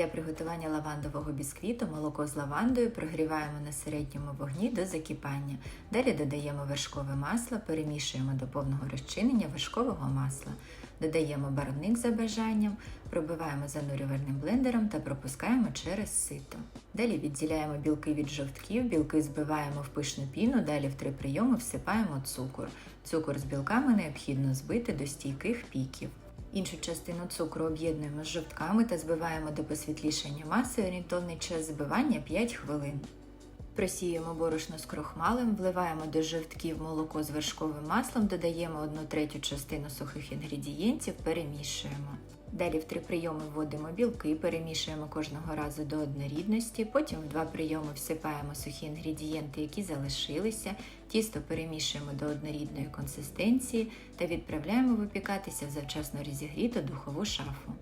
Для приготування лавандового бісквіту молоко з лавандою прогріваємо на середньому вогні до закипання. Далі додаємо вершкове масло, перемішуємо до повного розчинення вершкового масла. Додаємо барвник за бажанням, пробиваємо занурювальним блендером та пропускаємо через сито. Далі відділяємо білки від жовтків, білки збиваємо в пишну піну, далі в три прийоми всипаємо цукор. Цукор з білками необхідно збити до стійких піків. Іншу частину цукру об'єднуємо з жовтками та збиваємо до посвітлішання маси. Орієнтовний час збивання 5 хвилин. Просіємо борошно з крохмалем, вливаємо до жовтків молоко з вершковим маслом, додаємо 1 третю частину сухих інгредієнтів, перемішуємо. Далі в три прийоми вводимо білки, перемішуємо кожного разу до однорідності. Потім в два прийоми всипаємо сухі інгредієнти, які залишилися. Тісто перемішуємо до однорідної консистенції та відправляємо випікатися в завчасно розігріту духову шафу.